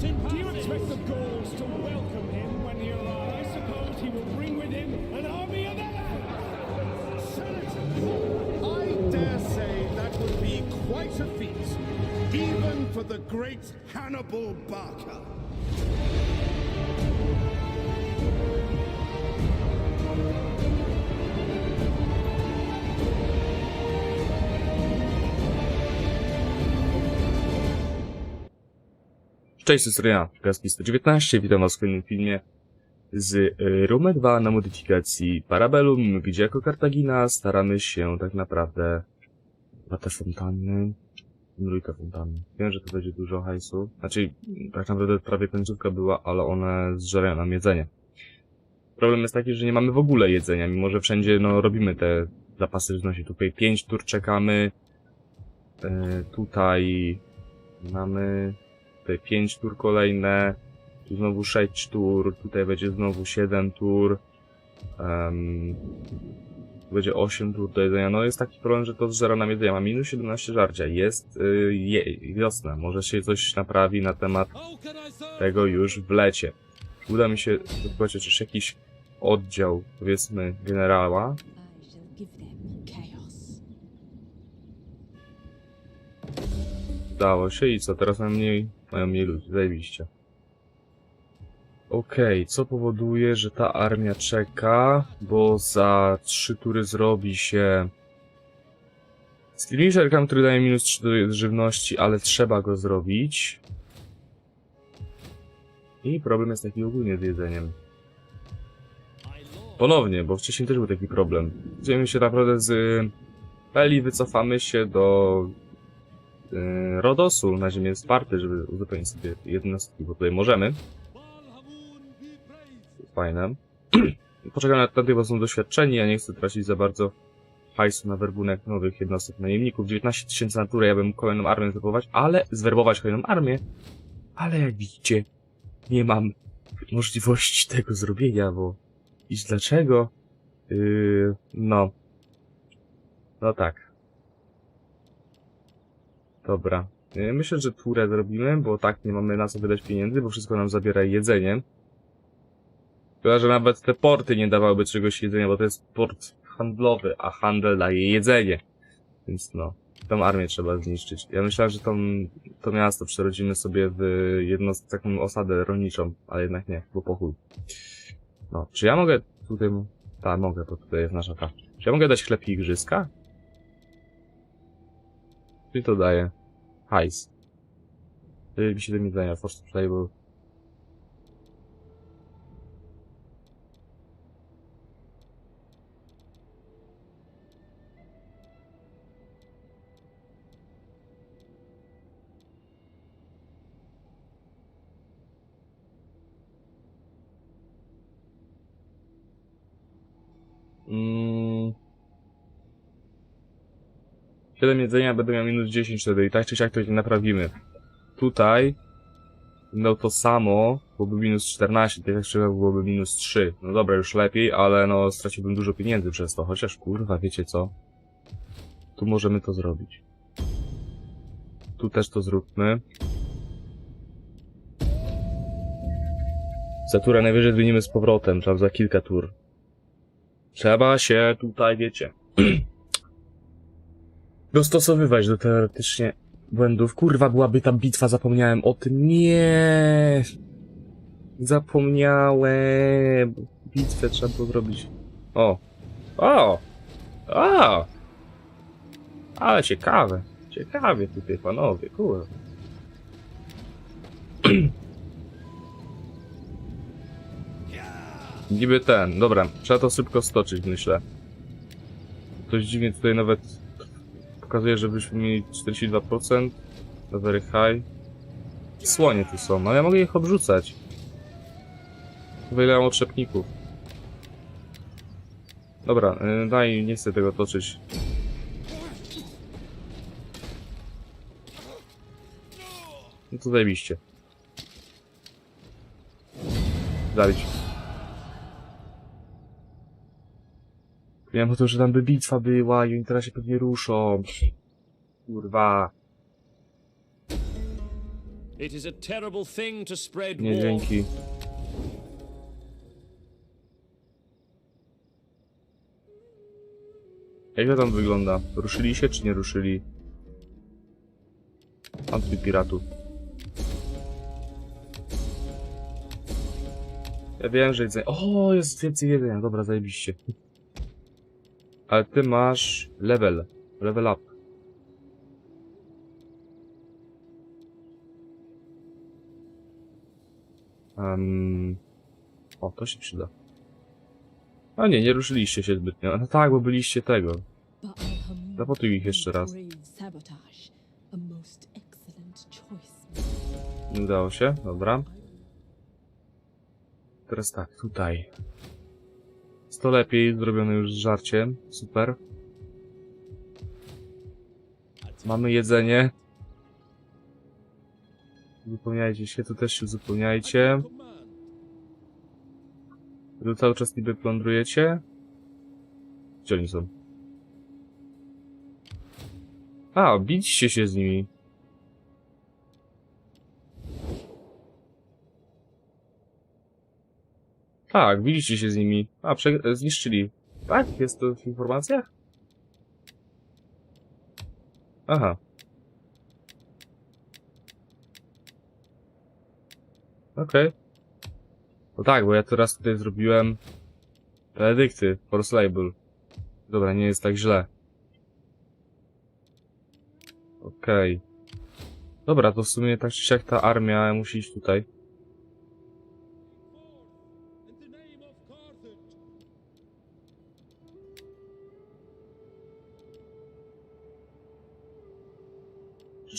Do you expect the Gauls to welcome him when he arrives? I suppose he will bring with him an army of elephants. I dare say that would be quite a feat, even for the great Hannibal Barca. Cześć, to jest ja, Gaski 119, witam was w kolejnym filmie z y, Rome 2 na modyfikacji Parabellum, gdzie jako Kartagina staramy się tak naprawdę na te fontanny, trójkę fontanny. Wiem, że to będzie dużo hajsu, znaczy tak naprawdę prawie końcówka była, ale one zżerają nam jedzenie. Problem jest taki, że nie mamy w ogóle jedzenia, mimo że wszędzie no robimy te zapasy żywności. Tutaj 5 tur czekamy, y, tutaj mamy tutaj 5 tur kolejne, tu znowu 6 tur, tutaj będzie znowu 7 tur, um, będzie 8 tur do jedzenia. No jest taki problem, że to zżera nam jedzenia. Ma minus 17 żarcia. Jest y, je, wiosna. Może się coś naprawi na temat tego już w lecie. Uda mi się wypłacić chociaż jakiś oddział, powiedzmy, generała. Udało się i co, teraz mają mniej, mają mniej ludzi, zajebiście. Okej, co powoduje, że ta armia czeka, bo za trzy tury zrobi się... Skirmisher który daje minus 3 do żywności, ale trzeba go zrobić. I problem jest taki ogólnie z jedzeniem. Ponownie, bo wcześniej też był taki problem. Idziemy się naprawdę z Peli, wycofamy się do y, Rodosu na ziemię Sparty, żeby uzupełnić sobie jednostki, bo tutaj możemy. Fajne. Poczekam na tych, bo są doświadczeni, ja nie chcę tracić za bardzo hajsu na werbunek nowych jednostek najemników. 19 tysięcy natury, ja bym kolejną armię zwerbować, ale zwerbować kolejną armię. Ale jak widzicie, nie mam możliwości tego zrobienia, bo i dlaczego? Yy, no. No tak. Dobra. Yy, Myślę, że turę zrobimy, bo tak nie mamy na co wydać pieniędzy, bo wszystko nam zabiera jedzenie. Chyba, że nawet te porty nie dawałyby czegoś jedzenia, bo to jest port handlowy, a handel daje jedzenie. Więc no, tą armię trzeba zniszczyć. Ja myślałem, że tą, to miasto przerodzimy sobie w jedną taką osadę rolniczą, ale jednak nie, bo po chuj. No, czy ja mogę tutaj... Tak, mogę, bo tutaj jest nasza ta. Czy ja mogę dać chleb i igrzyska? Czy to daje? Hajs. Tyle mi się do jedzenia, force playable. 7 jedzenia będę miał minus 10 wtedy i tak czy siak to nie naprawimy. Tutaj miał to samo, byłoby minus 14, tak jak trzeba byłoby minus 3. No dobra, już lepiej, ale no straciłbym dużo pieniędzy przez to, chociaż kurwa, wiecie co? Tu możemy to zrobić. Tu też to zróbmy. Za turę najwyżej zwinimy z powrotem, trzeba za kilka tur. Trzeba się tutaj, wiecie, dostosowywać do teoretycznie błędów. Kurwa, byłaby tam bitwa, zapomniałem o tym. Nie. Zapomniałem. Bitwę trzeba było zrobić. O. O. O. Ale ciekawe. Ciekawie tutaj, panowie, kurwa. Niby ten, dobra, trzeba to szybko stoczyć, myślę. Dość dziwnie tutaj nawet pokazuje, żebyśmy mieli 42%. Na very high. Słonie tu są, no ja mogę ich odrzucać. Wyjdę otrzepników. Dobra, yy, daj, nie chcę tego toczyć. No to zajebiście. Zabić. Miałem o to, że tam by bitwa była i oni teraz się pewnie ruszą. Kurwa. Nie, dzięki. Jak to tam wygląda? Ruszyli się, czy nie ruszyli? Antypiratów. Ja wiem, że jedzenie... O, jest więcej jedzenia. Dobra, zajebiście. Ale ty masz level. Level up. Um... O, to się przyda. A nie, nie ruszyliście się zbytnio. No tak, bo byliście tego. Zapotuj ich jeszcze raz. udało się, dobra. Teraz tak, tutaj. 100 lepiej, zrobione już z żarciem. Super. Mamy jedzenie. Uzupełniajcie się, tu też się uzupełniajcie. Wy cały czas niby plądrujecie? Gdzie oni są? A, bićcie się z nimi. Tak, widzicie się z nimi. A, prze... zniszczyli. Tak? Jest to w informacjach? Aha. Okej. No tak, bo ja teraz tutaj zrobiłem Benedykty, Force Label. Dobra, nie jest tak źle. Okej. Dobra, to w sumie tak czy siak ta armia musi iść tutaj.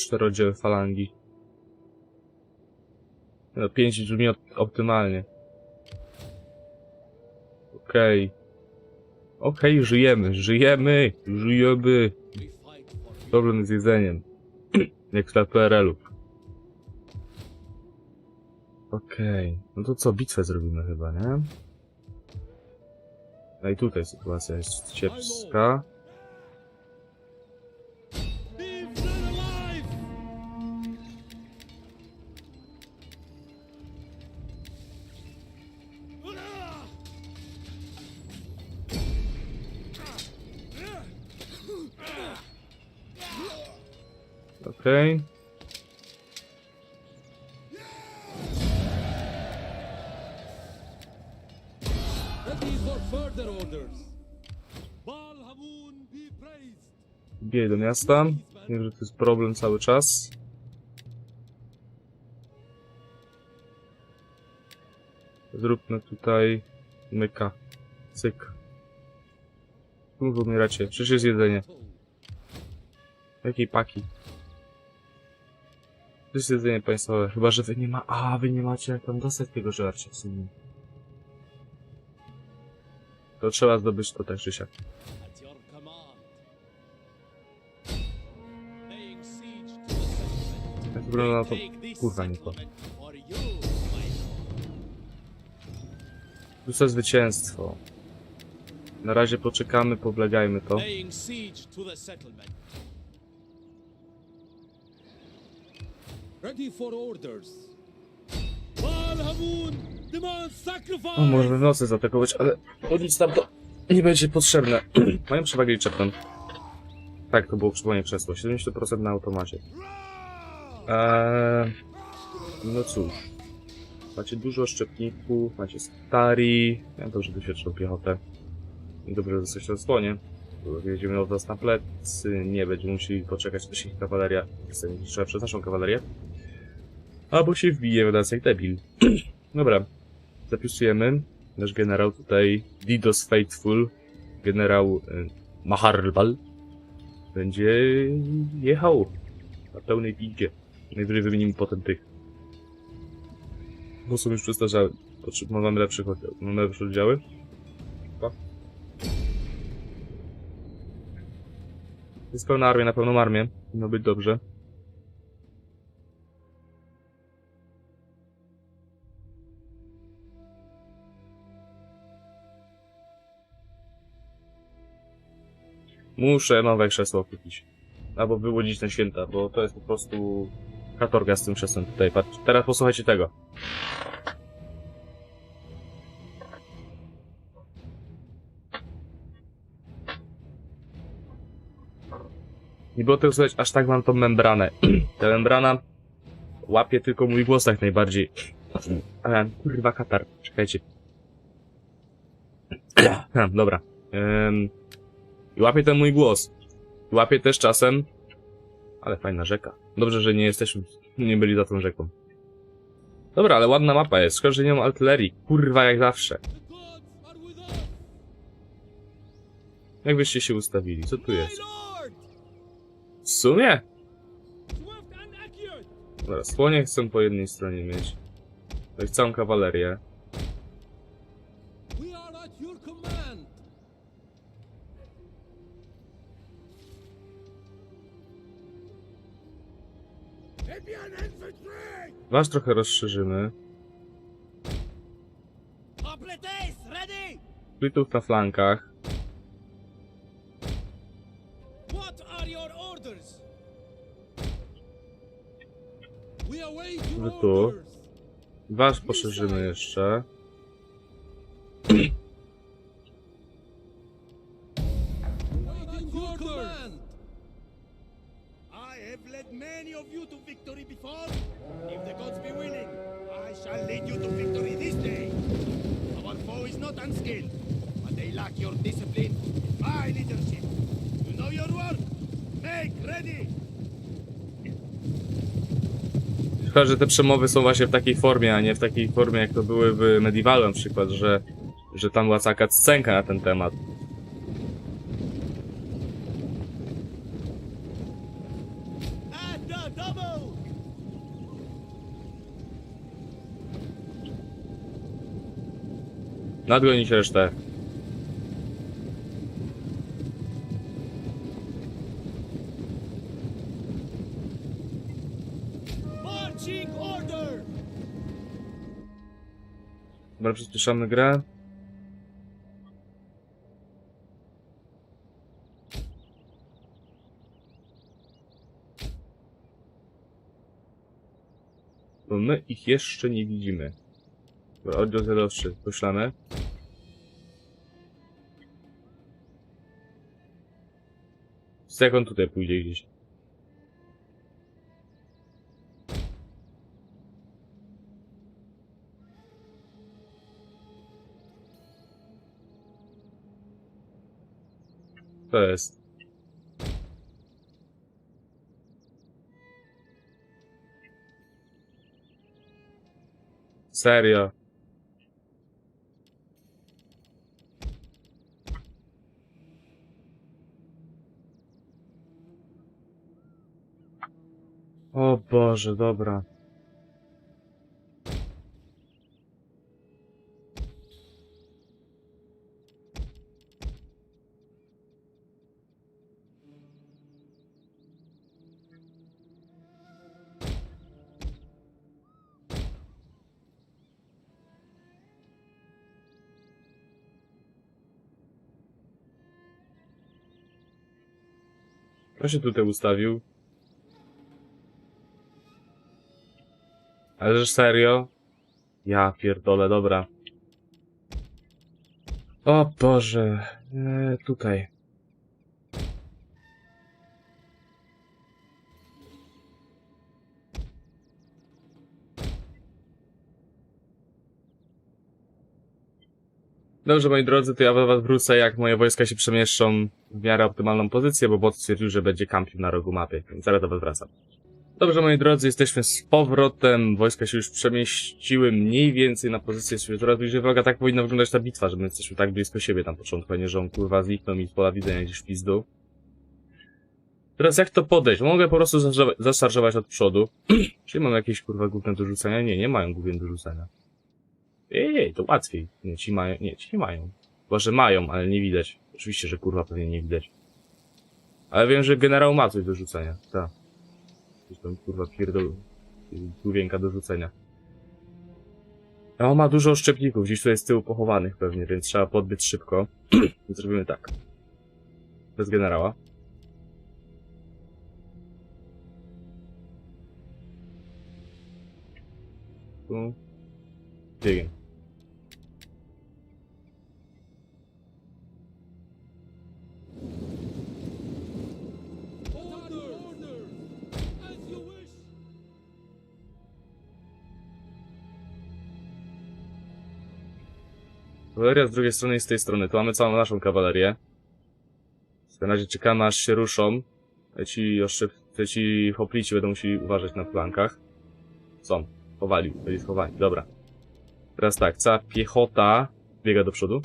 Czterodzieły falangi. No, pięć brzmi op optymalnie. Okej. Okej, żyjemy, żyjemy, żyjemy. For Problem z jedzeniem. Jak w PRL-u. Okej, no to co, bitwę zrobimy chyba, nie? No i tutaj sytuacja jest kiepska. Okej. Praised. Wbijaj do miasta. Wiem, że to jest problem cały czas. Zróbmy tutaj myka. Cyk. Tu umieracie. Przecież jest jedzenie. Jakiej paki? To jest jedzenie państwowe. Chyba, że wy nie ma... A, wy nie macie jak tam dostać tego żarcia w sumie. To trzeba zdobyć to tak czy siak. Jak wygląda na to... Kurwa, nie to. Tu zwycięstwo. Na razie poczekamy, poblegajmy to. O, możemy w nocy zaatakować, ale chodzić tam to nie będzie potrzebne. Mają przewagę liczebną. Tak, to było przypomnienie krzesło. 70% na automacie. Eee, no cóż. Macie dużo szczepników, macie stari. Ja dobrze doświadczą piechotę. Dobrze zostać na słonie. Jedziemy od nas na plecy, nie będziemy musieli poczekać, aż ich kawaleria zniszczona przez naszą kawalerię. Albo się wbije w nas jak debil. Dobra, zapisujemy. Nasz generał tutaj, Didos Faithful, generał y, Maharbal, będzie jechał na pełnej piździe. Najwyżej wymienimy potem tych. Bo są już przestarzały. Mamy oddział- mamy lepsze oddziały. Chyba. Jest pełna armia na pełną armię. Powinno być dobrze. Muszę nowe krzesło kupić. Albo wyłodzić na święta, bo to jest po prostu Katorga z tym krzesłem tutaj, patrz. Teraz posłuchajcie tego. Nie było tego słychać, aż tak mam tą membranę. Ta membrana łapie tylko mój głos jak najbardziej. E, kurwa katar, czekajcie. Dobra. Ym, I łapie ten mój głos. I łapie też czasem... Ale fajna rzeka. Dobrze, że nie jesteśmy... Nie byli za tą rzeką. Dobra, ale ładna mapa jest. Szkoda, że nie mam artylerii. Kurwa, jak zawsze. Jak byście się ustawili? Co tu jest? W sumie? Dobra, słonie chcę po jednej stronie mieć. Tak całą kawalerię. Was trochę rozszerzymy. Splitów na flankach. Wy tu. orders. Was poszerzymy jeszcze. Że te przemowy są właśnie w takiej formie, a nie w takiej formie, jak to były w Medievalu na przykład, że, że tam była cała scenka na ten temat. Nadgonić resztę. Dobra, przyspieszamy grę. Bo my ich jeszcze nie widzimy. Dobra, oddział 03, poślamy. On tutaj pójdzie gdzieś? To jest. Serio. O Boże, dobra. Kto się tutaj ustawił? Ale że serio? Ja pierdolę, dobra. O Boże, e, tutaj. Dobrze, moi drodzy, to ja do was wrócę, jak moje wojska się przemieszczą w miarę optymalną pozycję, bo bot stwierdził, że będzie kampił na rogu mapy, więc zaraz do was wracam. Dobrze, moi drodzy, jesteśmy z powrotem. Wojska się już przemieściły mniej więcej na pozycję sobie coraz bliżej wroga. Tak powinna wyglądać ta bitwa, że my jesteśmy tak blisko siebie tam początku, a nie że on kurwa zniknął mi z pola widzenia gdzieś w pizdu. Teraz jak to podejść? Mogę po prostu zaszarżować- od przodu. Czy mam jakieś kurwa główne do rzucenia? Nie, nie mają główien do rzucenia. Ej, to łatwiej. Nie, ci mają, nie, ci nie mają. Chyba, że mają, ale nie widać. Oczywiście, że kurwa pewnie nie widać. Ale wiem, że generał ma coś do rzucenia. Tak. Coś tam kurwa pierdol... Główienka do rzucenia. A on ma dużo szczepników, gdzieś tutaj z tyłu pochowanych pewnie, więc trzeba podbyć szybko. Zrobimy tak. Bez generała. Tu. Biegiem. Kawaleria z drugiej strony i z tej strony. Tu mamy całą naszą kawalerię. W razie czekamy aż się ruszą. Ci oszczep... ci hoplici będą musieli uważać na flankach. Są. Chowali. Byli schowani. Dobra. Teraz tak, cała piechota biega do przodu.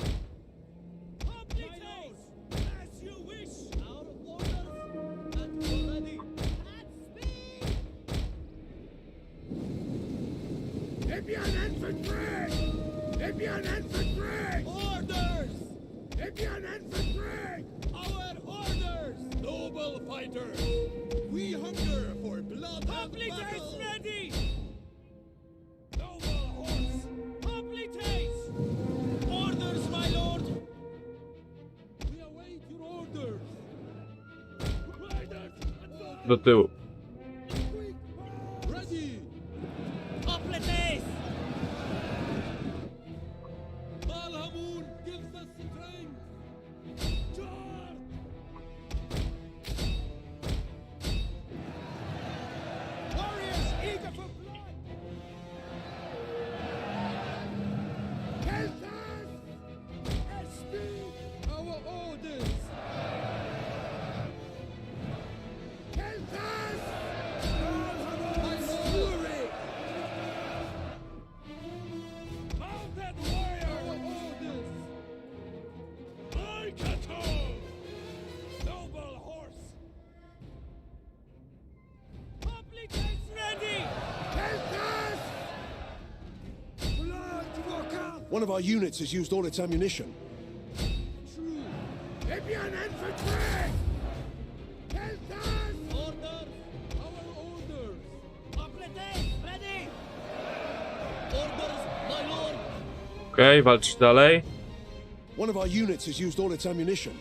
Infantry! Ibyan infantry! Orders! Ibyan infantry! Our orders! Noble fighters! We hunger for blood and Completes battle! ready! Noble horse! Completes! Orders, my lord! We await your orders! Riders, advance! Do tyłu. One of our units has used all its ammunition. True! Ibyan infantry! Keltas! Orders! Our orders! Ready! Orders, my lord! Okej, walczyć dalej. One of our units has used all its ammunition.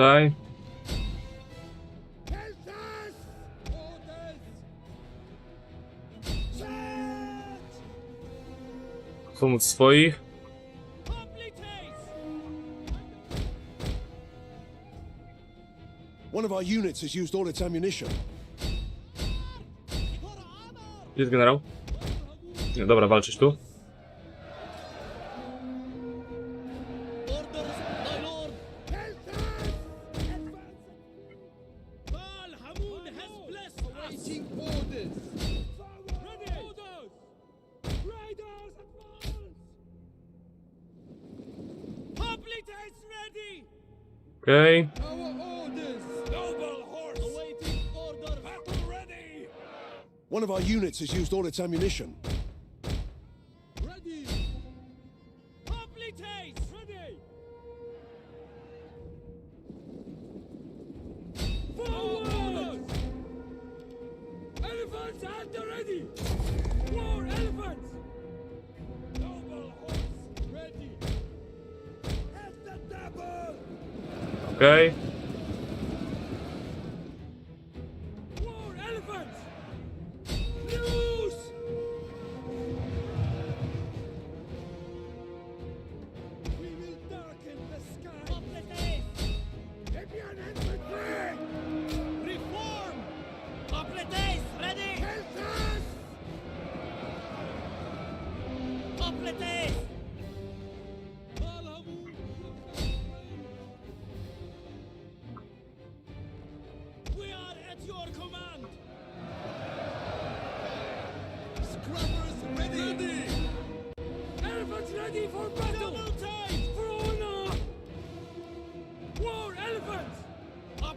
Tutaj. Pomóc swoich. One of our units has used all its ammunition. Gdzie jest generał? Dobra, walczyć tu. Ready! One of our units has used all its ammunition. Okej.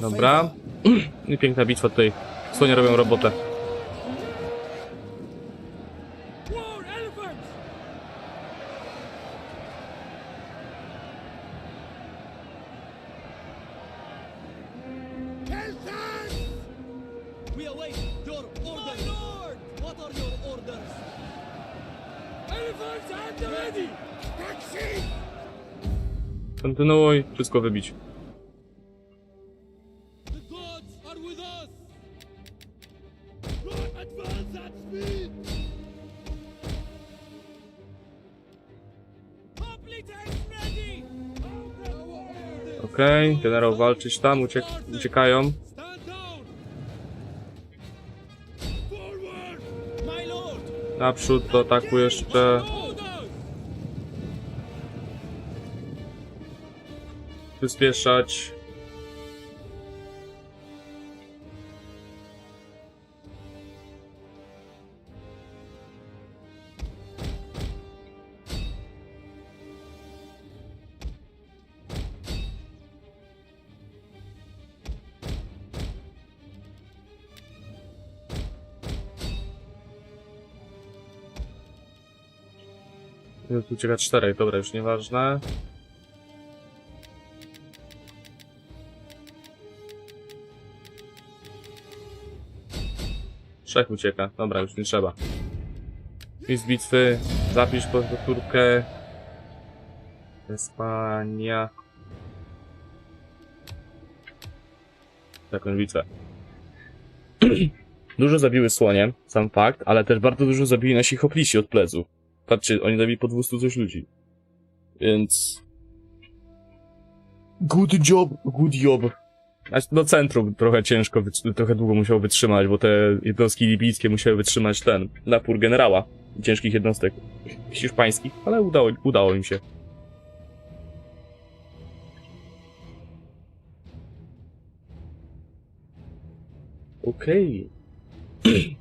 Dobra. I piękna bitwa tutaj. Słonie robią robotę. War elephants! We Okej, generał walczyć tam, uciek uciekają. Naprzód do ataku jeszcze. Orders! Przyspieszać. Tu ucieka czterech, dobra, już nieważne. Trzech ucieka. Dobra, już nie trzeba. I z bitwy. Zapisz powtórkę. Hiszpania. Taką bitwę. dużo zabiły słonie, sam fakt, ale też bardzo dużo zabili nasi hoplisi od pleców. Patrzcie, oni zabili po 200 coś ludzi. Więc... Good job, good job. Aż do centrum trochę ciężko, trochę długo musiało wytrzymać, bo te jednostki libijskie musiały wytrzymać ten napór generała ciężkich jednostek hiszpańskich, ale udało, udało im się. Okej.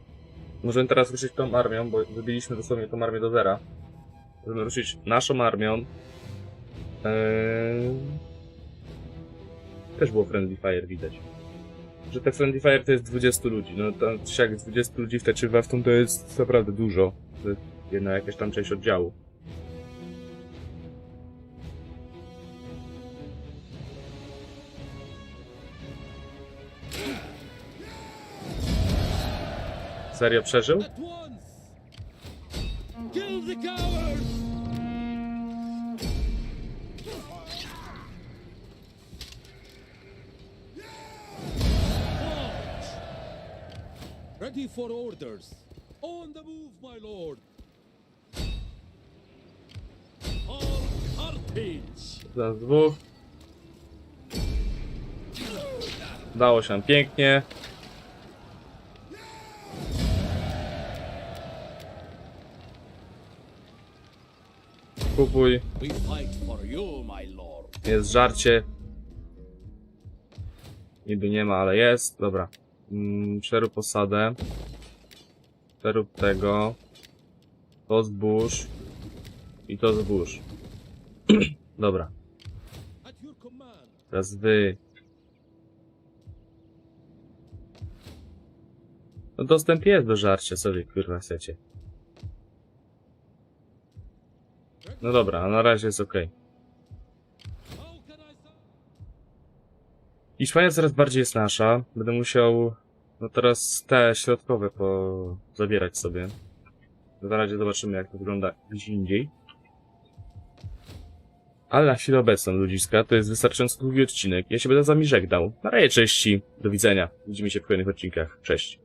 Możemy teraz ruszyć tą armią, bo wybiliśmy dosłownie tą armię do zera. Możemy ruszyć naszą armią. Eee... Też było Friendly Fire widać. Że te Friendly Fire to jest 20 ludzi. No to jak z 20 ludzi wteczy w to jest naprawdę dużo. To jest jedna jakaś tam część oddziału. Serio przeżył? Ready for orders. On the move, my lord. All Carthage! Za dwóch. Udało się pięknie. Kupuj. Jest żarcie. Niby nie ma, ale jest. Dobra. Mm, przerób posadę. Przerób tego. To zbóż. I to zbóż. Dobra. Teraz wy. No dostęp jest do żarcia, wy kurwa chcecie. No dobra, na razie jest serve? Hiszpania coraz bardziej jest nasza. Będę musiał, no teraz te środkowe po zabierać sobie. Na razie zobaczymy jak to wygląda gdzieś indziej. Ale na chwilę obecną, ludziska, to jest wystarczająco długi odcinek. Ja się będę z wami żegnał. Na razie, cześć i do widzenia. Widzimy się w kolejnych odcinkach. Cześć.